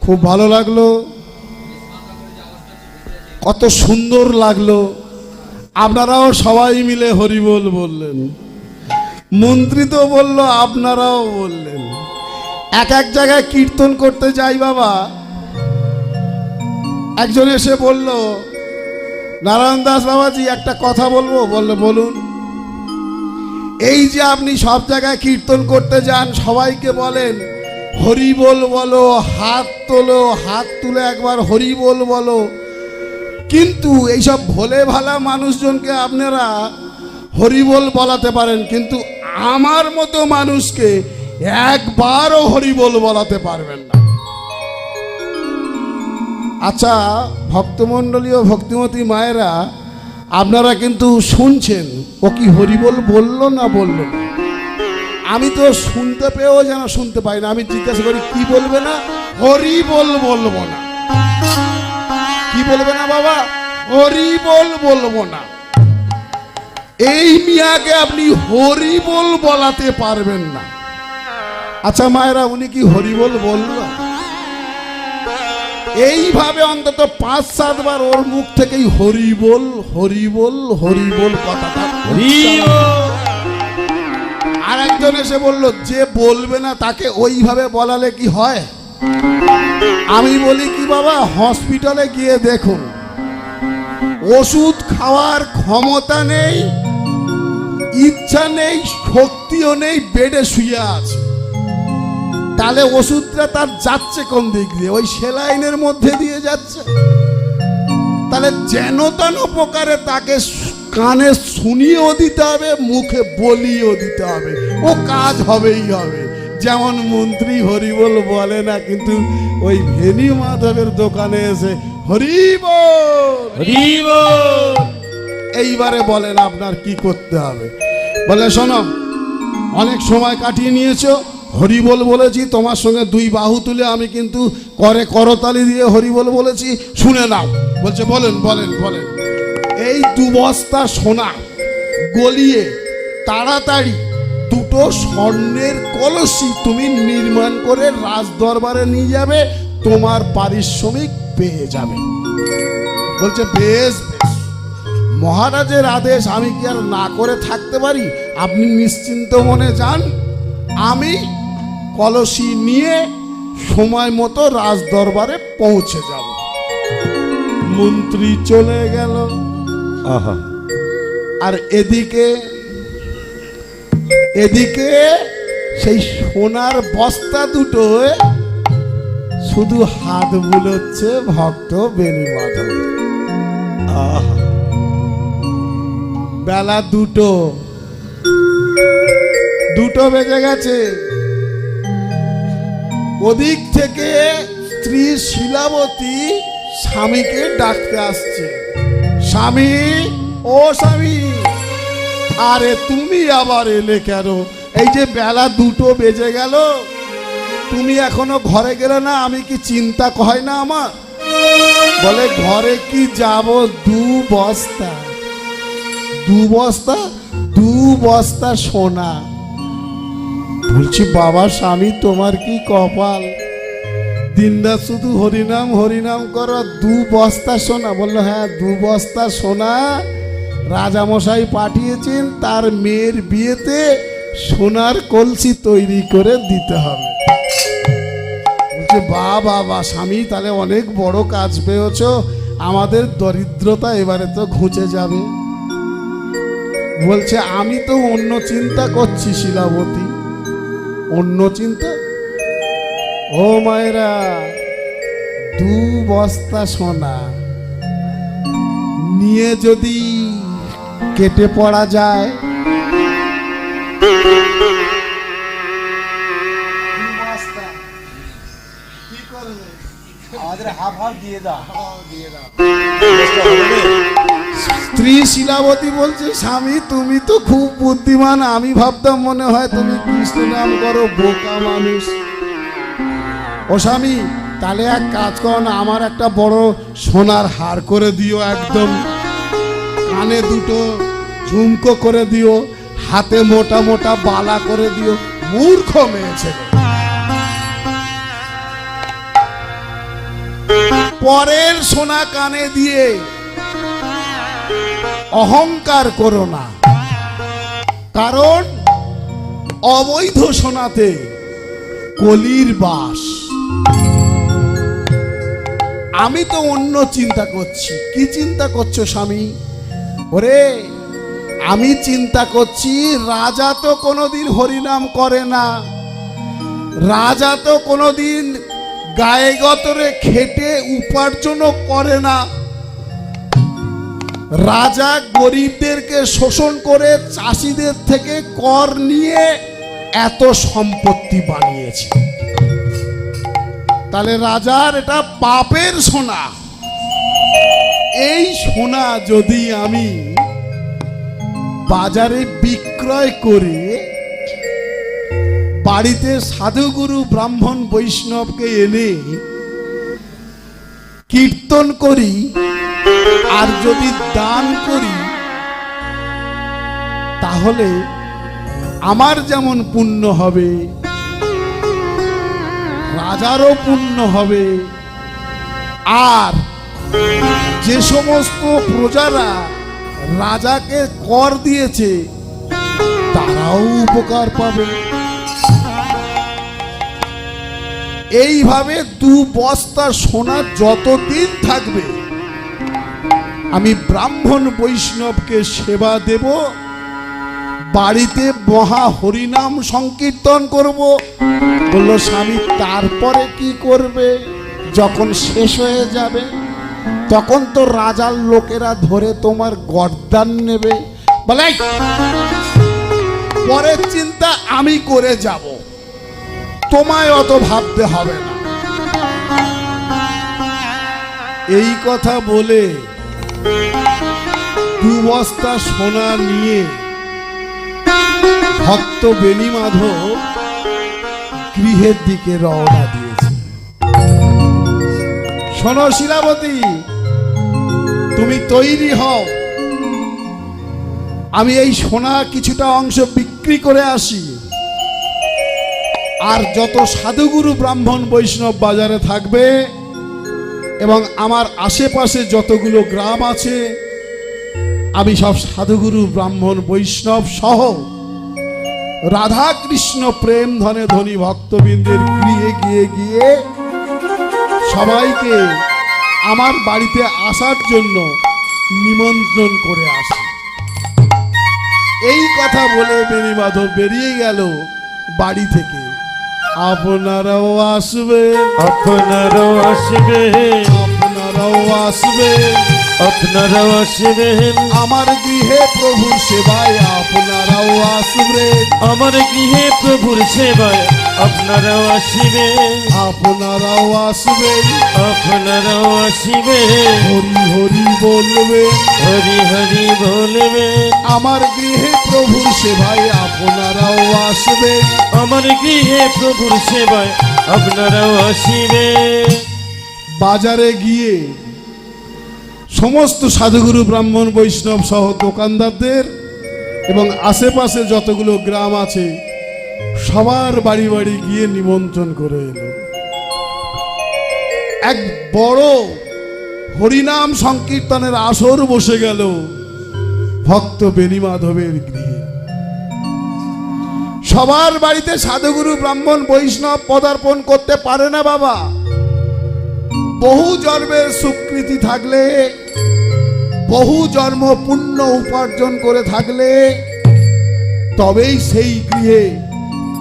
খুব ভালো লাগল। কত সুন্দর লাগল। আপনারাও সবাই মিলে হরিবোল বললেন। মন্ত্রী তো বলল, আপনারাও বললেন। এক এক জায়গায় কীর্তন করতে যাই বাবা। একজন এসে বলল, নারায়ণ দাস বাবাজি, একটা কথা বলব? বললে, বলুন। এই যে আপনি সব জায়গায় কীর্তন করতে যান, সবাইকে বলেন, হরি বল বলো, হাত তোলো, হাত তুলে একবার হরি বল বলো। কিন্তু এইসব ভোলে ভালা মানুষজনকে আপনারা হরিবোল বলাতে পারেন, কিন্তু আমার মতো মানুষকে একবারও হরিবোল বলাতে পারবেন না। আচ্ছা ভক্তমণ্ডলী ও ভক্তিমতী মায়েরা আপনারা কিন্তু শুনছেন। ও কি হরিবল বলল না বলল? আমি তো শুনতে পেয়েও যেন শুনতে পাই না। আমি জিজ্ঞাসা করি, কি বলবে না? হরি বল বলব না। কি বলবে না বাবা? হরি বল বলব না। এই মিয়াকে আপনি হরি বল বলাতে পারবেন না। আচ্ছা মায়েরা, উনি কি হরি বল বলল? এইভাবে অন্তত পাঁচ সাতবার ওর মুখ থেকেই হরি বল হরি বল হরি বল কথাটা। আর একজন এসে বলল যে বলবে না তাকে ওইভাবে বলালে কি হয়? আমি বলি কি বাবা হসপিটালে গিয়ে দেখুন ওষুধ খাওয়ার ক্ষমতা নেই ইচ্ছা নেই শক্তিও নেই বেডে শুয়ে আছে। তাহলে ওষুধটা তার যাচ্ছে কোন দিক দিয়ে? ওই সেলাইনের মধ্যে দিয়ে যাচ্ছে। তাহলে যেন তেন প্রকারে তাকে কানে শুনিয়েও দিতে হবে মুখে বলিও দিতে হবে। ও কাজ হবেই হবে। যেমন মন্ত্রী হরিবল বলে না কিন্তু ওই ভেনি মাধবের দোকানে এসে হরিবল! হরিব এইবারে বলেন আপনার কি করতে হবে? বলে শোনো অনেক সময় কাটিয়ে নিয়েছো হরিবল বলেছি, তোমার সঙ্গে দুই বাহু তুলে আমি কিন্তু করে করতালি দিয়ে হরিবল বলেছি, শুনে নাও। বলছে, বলেন বলেন বলেন। এই দু বস্তা সোনা গলিয়ে তাড়াতাড়ি দুটো স্বর্ণের কলসি তুমি নির্মাণ করে রাজ দরবারে নিয়ে যাবে, তোমার পারিশ্রমিক পেয়ে যাবে। বলছে বেশ। মহারাজের আদেশ, আমি কি আর না করে থাকতে পারি? আপনি নিশ্চিন্ত মনে যান, আমি কলসি নিয়ে সময় মতো রাজ দরবারে পৌঁছে যাব। মন্ত্রী চলে গেল। আহা। আর এদিকে এদিকে সেই সোনার বস্তা দুটো হয়ে শুধু হাত বুলোচ্ছে ভক্ত বেণী মাধব। আহা। বেলা দুটো। দুটো বেজে গেছে। ওদিক থেকে স্ত্রী শিলাবতী স্বামীকে ডাকতে আসছে। স্বামী, ও স্বামী, আরে তুমি আবার এলে কেন? এই যে বেলা দুটো বেজে গেল, তুমি এখনও ঘরে গেলে না? আমি কি চিন্তা হয় না আমার? বলে, ঘরে কি যাব? দু বস্তা। দু বস্তা? দু বস্তা সোনা। বলছি, বাবা, স্বামী, তোমার কি কপাল? দিনরাত শুধু হরিনাম হরিনাম করো, দু বস্তা সোনা। বলল হ্যাঁ দু বস্তা সোনা রাজামশাই পাঠিয়েছেন, তার মেয়ের বিয়েতে সোনার কলসি তৈরি করে দিতে হবে। বলছে, বা বাবা স্বামী, তাহলে অনেক বড় কাজ পেয়েছ, আমাদের দরিদ্রতা এবারে তো ঘুচে যাবে। বলছে, আমি তো অন্য চিন্তা করছি, শিলাবতী। অন্য চিন্তা? ও মায়েরা দু বস্তা সোনা নিয়ে যদি কেটে পড়া যায়? আমাদের হাফ হাফ দিয়ে দাও। দিয়ে দাও। স্ত্রী শিলাবতী বলছে, স্বামী, তুমি তো খুব বুদ্ধিমান। আমি ভাবতাম মনে হয় তুমি কৃষ্ণ নাম করো, বোকা মানুষ। ও স্বামী, তাহলে এক কাজ করো না, আমার একটা বড় সোনার হার করে দিও একদম। কানে দুটো ঝুমকো করে দিও, হাতে মোটা মোটা বালা করে দিও, মূর্খ মেয়ে ছেলে। পরের সোনা কানে দিয়ে অহংকার করো না। কারণ অবৈধ সোনাতে কলির বাস। আমি তো অন্য চিন্তা করছি। কি চিন্তা করছ স্বামী? ওরে, আমি চিন্তা করছি, রাজা তো কোনোদিন হরিনাম করে না। রাজা তো কোনোদিন গায়ে গতরে খেটে উপার্জনও করে না। রাজা গরিবদেরকে শোষণ করে চাষিদের থেকে কর নিয়ে এত সম্পত্তি বানিয়েছে। তাহলে রাজার এটা পাপের সোনা। এই সোনা যদি আমি বাজারে বিক্রয় করে, বাড়িতে সাধুগুরু ব্রাহ্মণ বৈষ্ণবকে এনে কীর্তন করি আর যদি দান করি, তাহলে আমার যেমন পুণ্য হবে, রাজারও পুণ্য হবে। আর যে সমস্ত প্রজারা রাজাকে কর দিয়েছে, তারাও উপকার পাবে। এইভাবে দু বস্তা সোনা যতদিন থাকবে আমি ব্রাহ্মণ বৈষ্ণবকে সেবা দেব, বাড়িতে মহা হরিনাম সংকীর্তন করব। বলল, স্বামী, তারপরে কি করবে? যখন শেষ হয়ে যাবে, তখন তো রাজার লোকেরা ধরে তোমার গর্দান নেবে। বলে পরের চিন্তা আমি করে যাব। তোমায় অত ভাবতে হবে না। এই কথা বলে দু বস্তা সোনা নিয়ে। ভক্ত বেনি মাধব গৃহের দিকে রওনা দিয়েছে। শোনো শিলাবতী, তুমি তৈরি হও। আমি এই সোনা কিছুটা অংশ বিক্রি করে আসি। আর যত সাধুগুরু ব্রাহ্মণ বৈষ্ণব বাজারে থাকবে এবং আমার আশেপাশে যতগুলো গ্রাম আছে আমি সব সাধুগুরু ব্রাহ্মণ বৈষ্ণব সহ রাধা কৃষ্ণ প্রেম ধনে ধনী ভক্তবৃন্দের গৃহে গিয়ে গিয়ে সবাইকে আমার বাড়িতে আসার জন্য নিমন্ত্রণ করে আসি। এই কথা বলে বেনি মাধব বেরিয়ে গেল বাড়ি থেকে। আপনারাও আসবে। আপনারাও আসবে। আপনারাও আসবেন আপনারাও আসবেন। আমার গৃহে প্রভুর সেবায় আপনারাও আসবেন। আমার গৃহে প্রভুর সেবায় আপনারাও আসিবেন। আপনারাও আসবেন। আপনারাও আসিবেন। হরি হরি বলবে হরি হরি বলবে আমার গৃহে প্রভুর সেবায় আপনারাও আসবেন। আমার গৃহে প্রভুর সেবায় আপনারাও আসিবেন। বাজারে গিয়ে সমস্ত সাধুগুরু, ব্রাহ্মণ, বৈষ্ণব সহ দোকানদারদের এবং আশেপাশে যতগুলো গ্রাম আছে, সবার বাড়ি বাড়ি গিয়ে নিমন্ত্রণ করে এলো। এক বড় হরিনাম সংকীর্তনের আসর বসে গেল ভক্ত বেনি মাধবের গৃহে। সবার বাড়িতে সাধুগুরু, ব্রাহ্মণ, বৈষ্ণব পদার্পণ করতে পারে না বাবা। বহু জন্মের স্বীকৃতি থাকলে বহু জন্ম পুণ্য উপার্জন করে থাকলে তবেই সেই গৃহে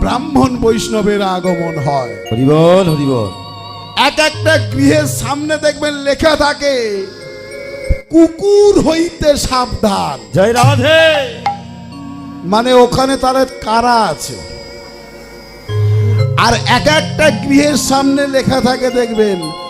ব্রাহ্মণ বৈষ্ণবের আগমন হয়। হরিবল হরিবল। এক একটা গৃহের সামনে দেখবেন লেখা থাকে কুকুর হইতে সাবধান। জয় রাধে। মানে ওখানে তারা কারা আছে। আর এক একটা গৃহের সামনে লেখা থাকে দেখবেন